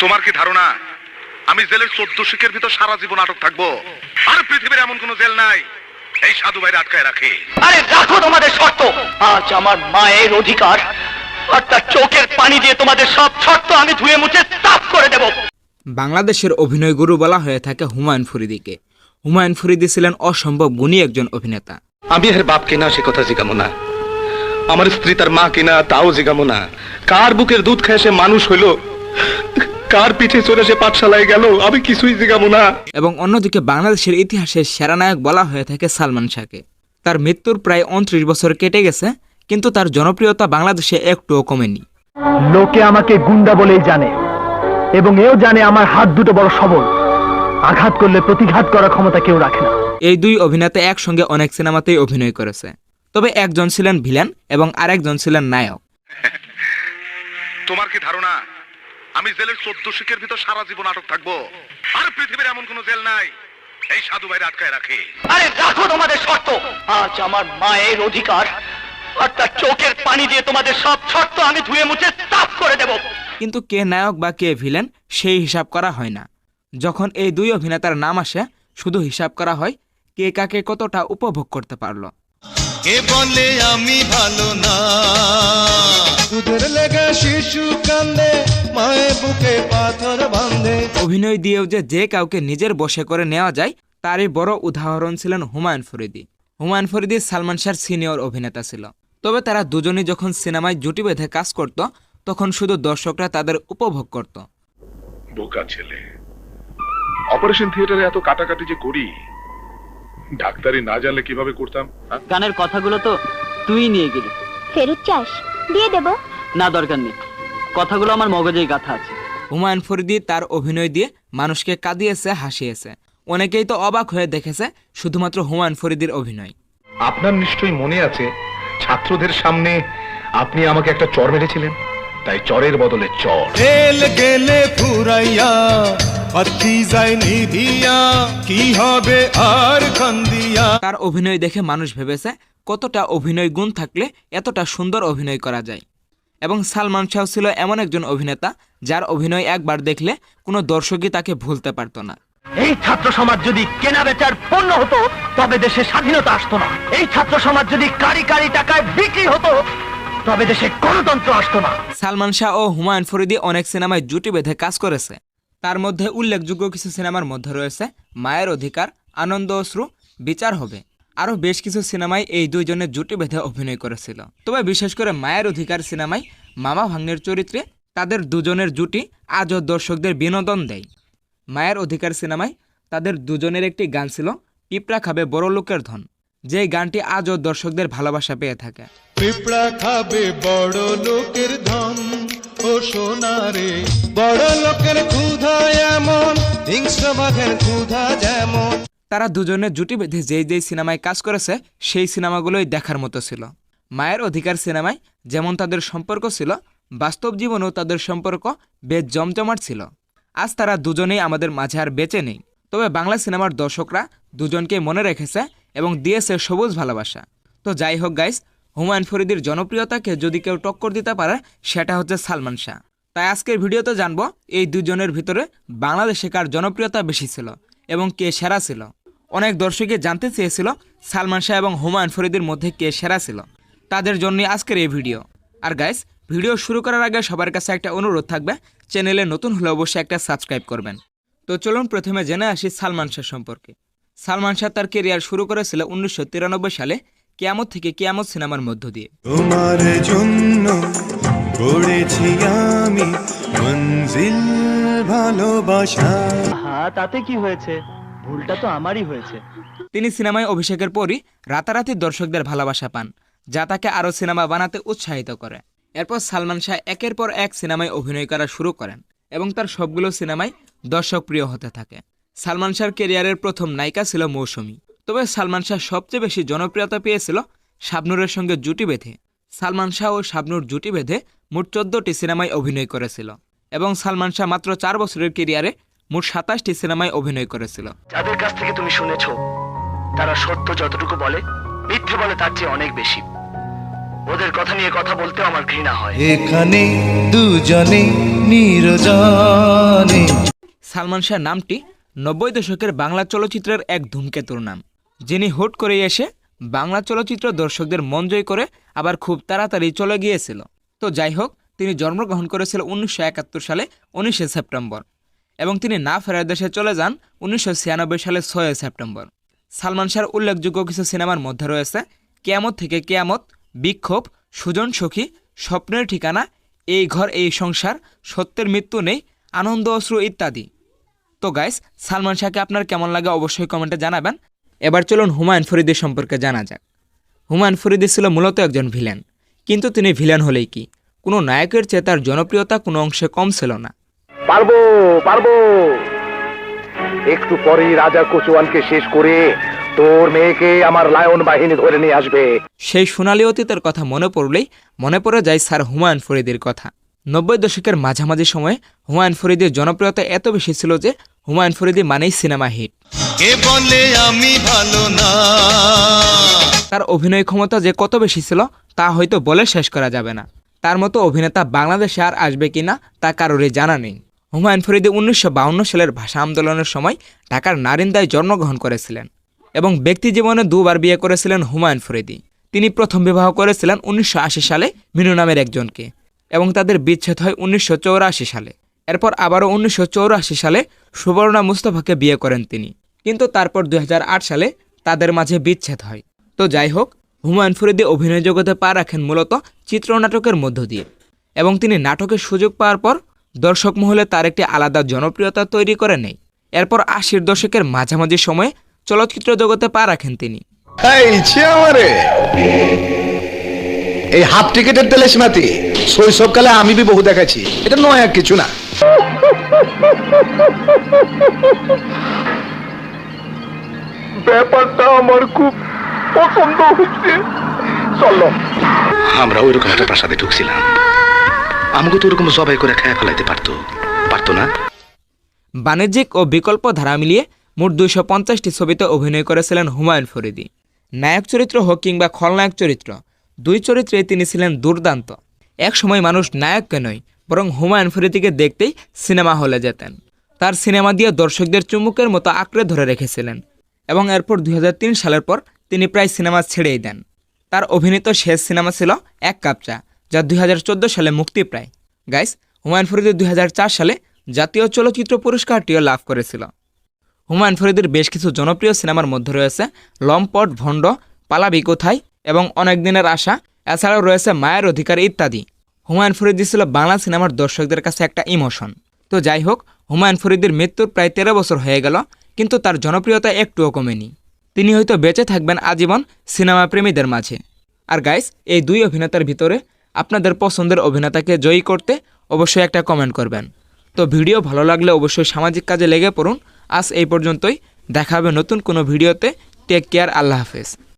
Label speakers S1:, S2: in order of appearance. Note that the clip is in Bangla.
S1: তোমার কি ধারণা? আমি জেলের চোদ্দ শিখের ভিতর সারা জীবন আটক থাকব। আর পৃথিবীর এমন কোন জেল নাই। এই সাধু ভাইরা আটকায় রাখে।
S2: আরে রাখো তোমাদের শর্ত। আজ আমার মায়ের অধিকার আর তার চোখের পানি দিয়ে তোমাদের সব শর্ত আমি ধুয়ে মুছে সাফ করে দেব।
S3: বাংলাদেশের অভিনয় গুরু বলা হয়ে থাকে হুমায়ুন ফরিদিকে। হুমায়ুন ফরিদি ছিলেন অসম্ভব গুণী একজন অভিনেতা।
S4: আমি এর বাপ কিনা সে কথা জিগামো না। আমার স্ত্রী তার মা কিনা তাও জিগামো না। কার বুকের দুধ খেয়ে সে মানুষ হইল কার পিঠে চড়ে সে পাঠশালায় গেল? আমি কিছুই জিগামো না।
S3: এবং অন্যদিকে বাংলাদেশের ইতিহাসে সেরা নায়ক বলা হয়ে থাকে সালমান শাহকে। তার মৃত্যুর প্রায় উনত্রিশ বছর কেটে গেছে কিন্তু তার জনপ্রিয়তা বাংলাদেশে একটুও কমেনি।
S5: লোকে আমাকে গুন্ডা বলেই জানে এবং এও জানে আমার হাত দুটো বড় সবল। আঘাত করলে প্রতিঘাত করার ক্ষমতা কেউ রাখে না।
S3: এই দুই অভিনেতা একসঙ্গে অনেক সিনেমাতেই অভিনয় করেছে। তবে একজন ছিলেন ভিলেন এবং আরেকজন ছিলেন নায়ক।
S1: তোমার কি ধারণা? আমি জেলের চোদ্দ শিখের ভিতর সারা জীবন আটক থাকব। আর পৃথিবীর এমন কোন জেল নাই। এই সাধু ভাইরা আটকায় রাখে।
S2: আরে রাখো তোমাদের শর্ত। আজ আমার মায়ের অধিকার আর তার চোখের পানি দিয়ে তোমাদের সব শর্ত আমি ধুয়ে মুছে সাফ করে দেব।
S3: কিন্তু কে নায়ক বা কে ভিলেন সেই হিসাব করা হয় না। যখন এই দুই অভিনেতার নাম আসে শুধু হিসাব করা হয় কে কাকে কতটা উপভোগ করতে পারল।
S6: কে বলে আমি ভালো না। দুধের লেগে শিশু কান্দে মায়ের বুকে পাথর বাঁধে।
S3: অভিনয় দিয়েও যে যে কাউকে নিজের বশে করে নেওয়া যায় তারই বড় উদাহরণ ছিলেন হুমায়ুন ফরিদি। হুমায়ুন ফরিদি সালমান শাহর সিনিয়র অভিনেতা ছিল। তবে তারা দুজনই যখন সিনেমায় জুটি বেঁধে কাজ করত তখন শুধু দর্শকরা তাদের উপভোগ করত।
S7: বোকা ছেলে। অপারেশন থিয়েটারে এত কাটাকাটি যে করি ডাক্তারি না জানলে কীভাবে করতাম হ্যাঁ?
S2: গানের কথাগুলো তো তুই নিয়ে গেলি।
S8: ফেরত চাস? দিয়ে দেব।
S2: না দরকার নেই। কথাগুলো আমার মগজেই গাথা আছে।
S3: হুমায়ুন ফরিদি তার অভিনয় দিয়ে মানুষকে কাঁদিয়েছে হাসিয়েছে। অনেকেই তো অবাক হয়ে দেখেছে শুধুমাত্র হুমায়ুন ফরিদির অভিনয়।
S4: আপনার নিশ্চয়ই মনে আছে ছাত্রদের সামনে আপনি আমাকে একটা চর মেরেছিলেন? তাই চরের বদলে চর।
S6: তেল গেলে ফুরাইয়া বাতি যায় নিভিয়া কি হবে আর কান্দিয়া
S3: তার অভিনয় দেখে মানুষ ভেবেছে কতটা অভিনয় গুণ থাকলে এতটা সুন্দর অভিনয় করা যায়। এবং সালমান শাহ ছিল এমন একজন অভিনেতা যার অভিনয় একবার দেখলে কোনো দর্শকই তাকে ভুলতে পারতো না।
S5: এই ছাত্র সমাজ যদি কেনা বেচার পণ্য হতো তবে দেশে স্বাধীনতা আসতো না। এই ছাত্র সমাজ যদি কারি কারি টাকায় বিক্রি হতো তবে দেশে গণতন্ত্র আসতো না।
S3: সালমান শাহ ও হুমায়ুন ফরিদি অনেক সিনেমায় জুটি বেঁধে কাজ করেছে। তার মধ্যে উল্লেখযোগ্য কিছু সিনেমার মধ্যে রয়েছে মায়ের অধিকার আনন্দ অশ্রু বিচার হবে। আরও বেশ কিছু সিনেমায় এই দুইজনে জুটি বেঁধে অভিনয় করেছিল। তবে বিশেষ করে মায়ের অধিকার সিনেমায় মামা ভাগ্নের চরিত্রে তাদের দুজনের জুটি আজও দর্শকদের বিনোদন দেয়। মায়ের অধিকার সিনেমায় তাদের দুজনের একটি গান ছিল, পিঁপড়া খাবে বড় লোকের ধন। যে গানটি আজও দর্শকদের ভালোবাসা পেয়ে থাকে।
S6: পিঁপড়া খাবে বড় লোকের ধন, ও সোনারে বড় লোকের ক্ষুধা এমন, হিংস্র বাঘের ক্ষুধা যেমন।
S3: তারা দুজনে জুটি বেঁধে যেই যেই সিনেমায় কাজ করেছে, সেই সিনেমাগুলোই দেখার মতো ছিল। মায়ের অধিকার সিনেমায় যেমন তাদের সম্পর্ক ছিল, বাস্তব জীবনেও তাদের সম্পর্ক বেশ জমজমাট ছিল। আজ তারা দুজনেই আমাদের মাঝে আর বেঁচে নেই। তবে বাংলা সিনেমার দর্শকরা দুজনকে মনে রেখেছে এবং দিয়েছে সবুজ ভালোবাসা। তো যাই হোক গাইস হুমায়ুন ফরিদির জনপ্রিয়তাকে যদি কেউ টক্কর দিতে পারে, সেটা হচ্ছে সালমান শাহ। তাই আজকের ভিডিওতে জানব, এই দুজনের ভিতরে বাংলাদেশে কার জনপ্রিয়তা বেশি ছিল এবং কে সেরা ছিল। অনেক দর্শকই জানতে চেয়েছিল সালমান শাহ এবং হুমায়ুন ফরিদির মধ্যে কে সেরা ছিল। তাদের জন্যই আজকের এই ভিডিও। আর গাইস ভিডিও শুরু করার আগে সবার কাছে একটা অনুরোধ থাকবে চ্যানেলে নতুন হলে অবশ্যই একটা সাবস্ক্রাইব করবেন। তো চলুন প্রথমে জেনে আসি সালমান শাহ সম্পর্কে। সালমান শাহ তার কেরিয়ার শুরু করেছিল উনিশশো তিরানব্বই সালে কিয়ামত থেকে কিয়ামত সিনেমার মধ্য দিয়ে।
S6: তোমার জন্য গড়েছি আমি মঞ্জিল ভালোবাসা।
S5: হ্যাঁ তাতে কি হয়েছে? ভুলটা তো আমারই হয়েছে।
S3: তিনি সিনেমায় অভিষেকের পরই রাতারাতি দর্শকদের ভালোবাসা পান, যা তাকে আরও সিনেমা বানাতে উৎসাহিত করে। এরপর সালমান শাহ একের পর এক সিনেমায় অভিনয় করা শুরু করেন এবং তার সবগুলো সিনেমায় দর্শক প্রিয় হতে থাকে। সালমান শাহর কেরিয়ারের প্রথম নায়িকা ছিল মৌসুমী। তবে সালমান শাহ সবচেয়ে বেশি জনপ্রিয়তা পেয়েছিল শাবনুরের সঙ্গে জুটি বেঁধে। সালমান শাহ ও শাবনুর জুটি বেঁধে মোট চোদ্দটি সিনেমায় অভিনয় করেছিল এবং সালমান শাহ মাত্র চার বছরের কেরিয়ারে মোট সাতাশটি সিনেমায় অভিনয় করেছিল।
S2: যাদের কাছ থেকে তুমি শুনেছ তারা সত্য যতটুকু বলে মিথ্যে বলে তার চেয়ে অনেক বেশি।
S5: ওদের কথা নিয়ে কথা বলতে আমার ঘৃণা হয়।
S6: এখানে দুজনে নিরজনে।
S3: সালমান শাহ নামটি নব্বই দশকের বাংলা চলচ্চিত্রের এক ধূমকেতুর নাম যিনি হুট করে এসে বাংলা চলচ্চিত্র দর্শকদের মন জয় করে আবার খুব তাড়াতাড়ি চলে গিয়েছিল। তো যাই হোক তিনি জন্মগ্রহণ করেছিল উনিশশো একাত্তর সালে উনিশে সেপ্টেম্বর। এবং তিনি না ফেরার দেশে চলে যান উনিশশো ছিয়ানব্বই সালে ছয় সেপ্টেম্বর। সালমান শাহর উল্লেখযোগ্য কিছু সিনেমার মধ্যে রয়েছে কেয়ামত থেকে কেয়ামত, বিক্ষোভ, সুজন সখী, স্বপ্নের ঠিকানা, এই ঘর, এই সংসার, সত্যের মৃত্যু নেই, আনন্দ, অশ্রু ইত্যাদি। তো গাইস সালমান শাহকে আপনার কেমন লাগে অবশ্যই কমেন্টে জানাবেন। এবার চলুন হুমায়ুন ফরিদি সম্পর্কে জানা যাক। হুমায়ুন ফরিদি ছিল মূলত একজন ভিলেন কিন্তু তিনি ভিলেন হলেই কি? কোনো নায়কের চেয়ে তার জনপ্রিয়তা কোনো অংশে কম ছিল না।
S5: পারব পারব। একটু পরেই রাজা কচুয়ানকে শেষ করে তোর মেয়েকে আমার লায়ন বাহিনী ধরে নিয়ে আসবে।
S3: সেই সোনালী অতীতের কথা মনে পড়লেই মনে পড়ে যায় স্যার হুমায়ুন ফরিদির কথা। নব্বই দশকের মাঝামাঝি সময়ে হুমায়ুন ফরিদির জনপ্রিয়তা এত বেশি ছিল যে হুমায়ুন ফরিদি মানেই সিনেমা হিট।
S6: কে বলে আমি ভালো না?
S3: তার অভিনয় ক্ষমতা যে কত বেশি ছিল তা হয়তো বলে শেষ করা যাবে না। তার মতো অভিনেতা বাংলাদেশে আর আসবে কিনা তা কারোরই জানা নেই। হুমায়ুন ফরিদি উনিশশো সালের ভাষা আন্দোলনের সময় ঢাকার নারিন্দায় জন্মগ্রহণ করেছিলেন এবং ব্যক্তি জীবনে দুবার বিয়ে করেছিলেন হুমায়ুন ফরিদি। তিনি প্রথম বিবাহ করেছিলেন উনিশশো আশি সালে মিনু নামের একজনকে এবং তাদের বিচ্ছেদ হয় উনিশশো সালে। এরপর আবারও উনিশশো সালে সুবর্ণা মুস্তফাকে বিয়ে করেন তিনি। কিন্তু তারপর দুই হাজার আট সালে তাদের মাঝে বিচ্ছেদ হয়। তো যাই হোক, হুমায়ুন ফরিদি অভিনয় জগতে পা রাখেন মূলত চিত্রনাটকের মধ্য দিয়ে এবং তিনি নাটকের সুযোগ পাওয়ার পর দর্শক মহলে তার একটি আলাদা জনপ্রিয়তা তৈরি করে নেয় এরপর আশির দশকের মাঝামাঝি সময়ে চলচ্চিত্র জগতে পা রাখেন তিনি।
S4: এই হাফ টিকেটের তেলেস মাতি শৈশবকালে আমি বি বহু দেখাচ্ছি এটা নয় আর কিছু না।
S5: ব্যাপারটা আমার খুব পছন্দ হচ্ছে। চলো।
S4: আমরা ওইরকম একটা প্রাসাদে ঢুকছিলাম। আমাকে তো ওরকম সবাই করে খেয়ে ফেলাইতে পারতো। পারতো না?
S3: বাণিজ্যিক ও বিকল্প ধারা মিলিয়ে মোট দুইশো পঞ্চাশটি ছবিতে অভিনয় করেছিলেন হুমায়ুন ফরিদি। নায়ক চরিত্র হোক কিংবা খলনায়ক চরিত্র, দুই চরিত্রে তিনি ছিলেন দুর্দান্ত। এক সময় মানুষ নায়ককে নয়, বরং হুমায়ুন ফরিদিকে দেখতেই সিনেমা হলে যেতেন। তার সিনেমা দিয়ে দর্শকদের চুম্বকের মতো আঁকড়ে ধরে রেখেছিলেন এবং এরপর দুই হাজার তিন সালের পর তিনি প্রায় সিনেমা ছেড়েই দেন। তার অভিনীত শেষ সিনেমা ছিল এক কাপ চা। যা দুই হাজার চোদ্দ সালে মুক্তি প্রায় গাইস হুমায়ুন ফরিদি দুই সালে জাতীয় চলচ্চিত্র পুরস্কারটিও লাভ করেছিল। হুমায়ুন ফরিদির বেশ কিছু জনপ্রিয় সিনেমার মধ্যে রয়েছে লম্পট, ভণ্ড, পালাবি কোথায় এবং অনেক দিনের আশা, এছাড়াও রয়েছে মায়ের অধিকার ইত্যাদি। হুমায়ুন ফরিদি ছিল বাংলা সিনেমার দর্শকদের কাছে একটা ইমোশন। তো যাই হোক, হুমায়ুন ফরিদির মৃত্যুর প্রায় তেরো বছর হয়ে গেল, কিন্তু তার জনপ্রিয়তা একটুও কমেনি। তিনি হয়তো বেঁচে থাকবেন আজীবন সিনেমা প্রেমীদের মাঝে। আর গাইস এই দুই অভিনেতার ভিতরে আপনাদের পছন্দের অভিনেতাকে জয়ী করতে অবশ্যই একটা কমেন্ট করবেন। তো ভিডিও ভালো লাগলে অবশ্যই সামাজিক কাজে লেগে পড়ুন। আজ এই পর্যন্তই। দেখাবে নতুন কোনো ভিডিওতে। টেক কেয়ার আল্লাহ হাফেজ।